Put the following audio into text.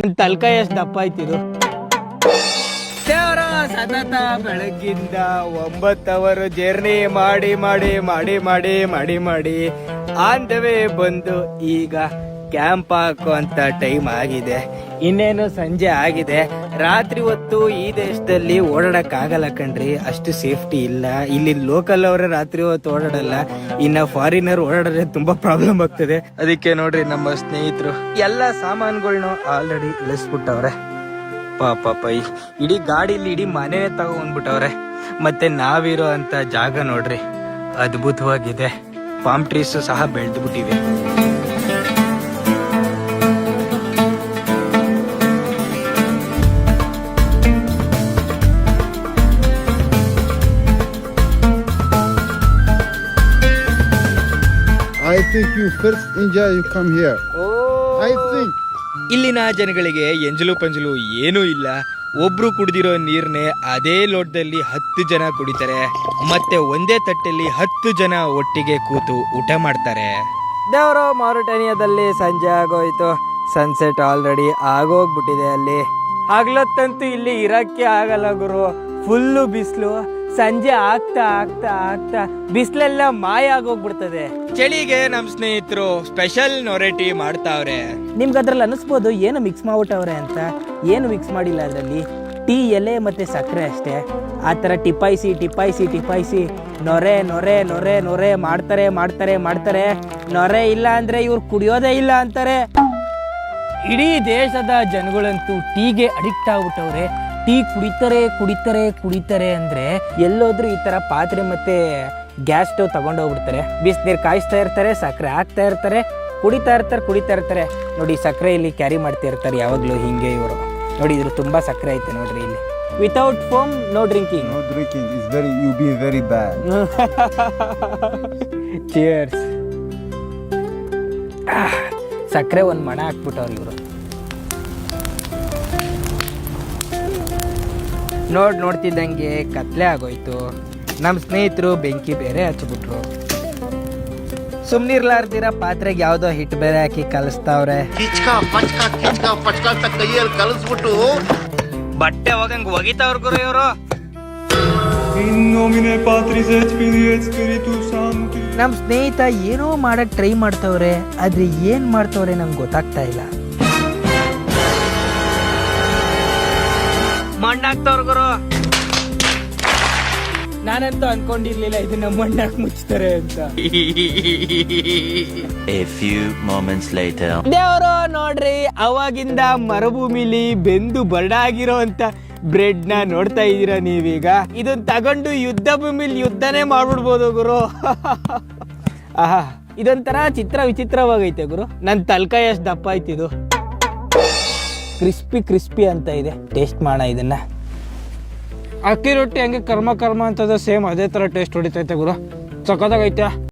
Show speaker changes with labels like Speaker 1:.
Speaker 1: ತಲ್ಕ ಎಷ್ಟು ದಪ್ಪ ಆಯ್ತಿದು ದೇವರ ಸತತ ಬೆಳಗ್ಗಿಂದ ಒಂಬತ್ತು ಅವರ್ ಜರ್ನಿ ಮಾಡಿ ಮಾಡಿ ಮಾಡಿ ಮಾಡಿ ಮಾಡಿ ಮಾಡಿ ದ ಬಂದು ಈಗ ಕ್ಯಾಂಪ್ ಹಾಕುವಂತ ಟೈಮ್ ಆಗಿದೆ. ಇನ್ನೇನು ಸಂಜೆ ಆಗಿದೆ. ರಾತ್ರಿ ಹೊತ್ತು ಈ ದೇಶದಲ್ಲಿ ಓಡಾಡಕ್ ಆಗಲ್ಲ ಕಣ್ರಿ. ಅಷ್ಟು ಸೇಫ್ಟಿ ಇಲ್ಲ. ಇಲ್ಲಿ ಲೋಕಲ್ ಅವರ ರಾತ್ರಿ ಹೊತ್ತು ಓಡಾಡಲ್ಲ. ಇನ್ನ ಫಾರಿನರ್ ಓಡಾಡಿದ್ರೆ ತುಂಬಾ ಪ್ರಾಬ್ಲಮ್ ಆಗ್ತದೆ. ಅದಕ್ಕೆ ನೋಡ್ರಿ ನಮ್ಮ ಸ್ನೇಹಿತರು, ಎಲ್ಲ ಸಾಮಾನುಗಳ್ನು ಆಲ್ರೆಡಿ ಇಳಿಸ್ಬಿಟ್ಟವ್ರೆ. ಪಾಪ ಪೈ. ಇಡೀ ಗಾಡಿಲಿ ಇಡೀ ಮನೆ ತಗೊಂಡ್ಬಿಟ್ಟವ್ರೆ. ಮತ್ತೆ ನಾವಿರೋ ಅಂತ ಜಾಗ ನೋಡ್ರಿ. ಅದ್ಭುತವಾಗಿದೆ. ಪಾಮ್ ಟ್ರೀಸ್ ಸಹ ಬೆಳೆದು
Speaker 2: think you first enjoy you come here. I think.
Speaker 1: ಇಲ್ಲಿನ ಜನಗಳಿಗೆ ಎಂಜಲು ಪಂಜಲು ಏನೂ ಇಲ್ಲ. ಒಬ್ರು ಕುಡಿದಿರೋ ನೀರ್ನೆ ಅದೇ ಲೋಟದಲ್ಲಿ ಹತ್ತು ಜನ ಕುಡಿತಾರೆ. ಮತ್ತೆ ಒಂದೇ ತಟ್ಟೆಯಲ್ಲಿ ಹತ್ತು ಜನ ಒಟ್ಟಿಗೆ ಕೂತು ಊಟ ಮಾಡ್ತಾರೆ. ದೇವರು ಮಾರುಟನಿಯದಲ್ಲಿ ಸಂಜೆ ಆಗೋಯ್ತು. ಸನ್ಸೆಟ್ ಆಲ್ರೆಡಿ ಆಗೋಗ್ಬಿಟ್ಟಿದೆ ಅಲ್ಲಿ. ಹಗ್ಲತ್ತಂತೂ ಇಲ್ಲಿ ಇರಕ್ಕೆ ಆಗಲ್ಲ ಗುರು. ಫುಲ್ಲು ಬಿಸಿಲು. ಸಂಜೆ ಆಗ್ತಾ ಆಗ್ತಾ ಆಗ್ತಾ ಬಿಸಿಲೆಲ್ಲ ಮಾಯ ಆಗೋಗ್ಬಿಡ್ತದೆ. ಚಳಿಗೆ ನಮ್ ಸ್ನೇಹಿತರು ಸ್ಪೆಷಲ್ ನೊರೆಟಿ ಮಾಡ್ತಾವ್ರೆ.
Speaker 3: ನಿಮ್ಗೆ ಅದ್ರಲ್ಲಿ ಅನಿಸ್ಬೋದು ಏನು ಮಿಕ್ಸ್ ಮಾಡ್ಬಿಟ್ಟವ್ರೆ ಅಂತ. ಏನು ಮಿಕ್ಸ್ ಮಾಡಿಲ್ಲ ಅದರಲ್ಲಿ. ಟೀ ಎಲೆ ಮತ್ತು ಸಕ್ಕರೆ ಅಷ್ಟೇ. ಆ ಥರ ಟಿಪಾಯಿಸಿ ಟಿಪಾಯಿಸಿ ಟಿಪಾಯಿಸಿ. ನೊರೆ ನೊರೆ ನೊರೆ ನೊರೆ ಮಾಡ್ತಾರೆ ಮಾಡ್ತಾರೆ ಮಾಡ್ತಾರೆ. ನೊರೆ ಇಲ್ಲ ಅಂದರೆ ಇವ್ರು ಕುಡಿಯೋದೇ ಇಲ್ಲ ಅಂತಾರೆ.
Speaker 1: ಇಡೀ ದೇಶದ ಜನಗಳಂತೂ ಟೀಗೆ ಅಡಿಕ್ಟ್ ಆಗ್ಬಿಟ್ಟವ್ರೆ.
Speaker 3: ಟೀ ಕುಡಿತಾರೆ ಕುಡಿತಾರೆ ಕುಡಿತಾರೆ ಅಂದರೆ ಎಲ್ಲೋದ್ರೂ ಈ ಥರ ಪಾತ್ರೆ ಮತ್ತು ಗ್ಯಾಸ್ ಸ್ಟವ್ ಬಿಸಿ ಬಿಸಿನೀರು ಕಾಯಿಸ್ತಾ ಇರ್ತಾರೆ ಸಕ್ಕರೆ ಹಾಕ್ತಾ ಇರ್ತಾರೆ ಕುಡಿತಾ ಇರ್ತಾರೆ ಕುಡಿತಾ ಇರ್ತಾರೆ. ನೋಡಿ ಸಕ್ಕರೆ ಇಲ್ಲಿ ಕ್ಯಾರಿ ಮಾಡ್ತಾ ಇರ್ತಾರೆ ಯಾವಾಗಲೂ ಹಿಂಗೆ ಇವರು. ನೋಡಿ ಇದ್ರು ತುಂಬ ಸಕ್ಕರೆ ಐತೆ ನೋಡ್ರಿ ಇಲ್ಲಿ. Without foam no drinking
Speaker 2: no drinking is very you be very bad
Speaker 3: cheers ಸಕ್ಕರೆ ಒಂದು ಮಣ ಹಾಕ್ಬಿಟ್ಟವ್ರು ಇವರು.
Speaker 1: ನೋಡ್ ನೋಡ್ತಿದ್ದಂಗೆ ಕತ್ಲೆ ಆಗೋಯ್ತು. ನಮ್ಮ ಸ್ನೇಹಿತರು ಬೆಂಕಿ ಬೇರೆ ಹಚ್ಬಿಟ್ರು. ಸುಮ್ನಿರ್ಲಾರ್ದಿರ ಪಾತ್ರೆಗೆ ಯಾವ್ದೋ ಹಿಟ್ಟು ಬೇರೆ ಹಾಕಿ ಕಲಿಸ್ತಾವ್ರೆ.
Speaker 4: ಕಿಚ್ಕ ಪಚ್ಕ ಕಿಚ್ಕ ಪಚ್ಕ ಅಂತ ಕೈಯಲ್ಲಿ ಕಲಿಸ್ಬಿಟ್ಟು.
Speaker 1: ಬಟ್ಟೆ ಹೋಗಂಗ್ ಒಗಿತಾವ್ರ ಗುರು ಇವರು. ನಮ್ ಸ್ನೇಹಿತ ಏನೋ ಮಾಡಕ್ ಟ್ರೈ ಮಾಡ್ತವ್ರೆ ಆದ್ರೆ ಏನ್ ಮಾಡ್ತವ್ರೆ ನಮ್ಗೆ ಗೊತ್ತಾಗ್ತಾ ಇಲ್ಲ. ಮಣ್ಣಾಕ್ತವ್ರ ಗುರು.
Speaker 3: ನಾನಂತೂ ಅನ್ಕೊಂಡಿರ್ಲಿಲ್ಲ ಇದನ್ನ ಮಣ್ಣಾಕ್ ಮುಚ್ತಾರೆ ಅಂತ.
Speaker 5: A few moments later.
Speaker 1: ದೇವರು ನೋಡ್ರಿ ಅವಾಗಿಂದ ಮರುಭೂಮಿಲಿ ಬೆಂದು ಬರಡಾಗಿರೋ ಅಂತ ಬ್ರೆಡ್ನ ನೋಡ್ತಾ ಇದೀರ ನೀವೀಗ? ಇದನ್ನ ತಗೊಂಡು ಯುದ್ಧ ಭೂಮಿಲಿ ಯುದ್ಧನೇ ಮಾಡ್ಬಿಡ್ಬೋದು ಗುರು. ಆಹಾ ಇದೊಂಥರ ಚಿತ್ರ ವಿಚಿತ್ರವಾಗೈತೆ ಗುರು. ನನ್ ತಲ್ಕೈ ಎಷ್ಟು ದಪ್ಪ ಆಯ್ತಿದು.
Speaker 3: ಕ್ರಿಸ್ಪಿ ಕ್ರಿಸ್ಪಿ ಅಂತ ಇದೆ. ಟೇಸ್ಟ್ ಮಾಡೋಣ ಇದನ್ನ.
Speaker 1: ಅಕ್ಕಿ ರೊಟ್ಟಿ ಹಂಗೆ ಕರ್ಮ ಕರ್ಮ ಅಂತದ ಸೇಮ್ ಅದೇ ತರ ಟೇಸ್ಟ್ ಹೊಡಿತೈತೆ ಗುರು. ಸಖತ್ತಾಗೈತೆ.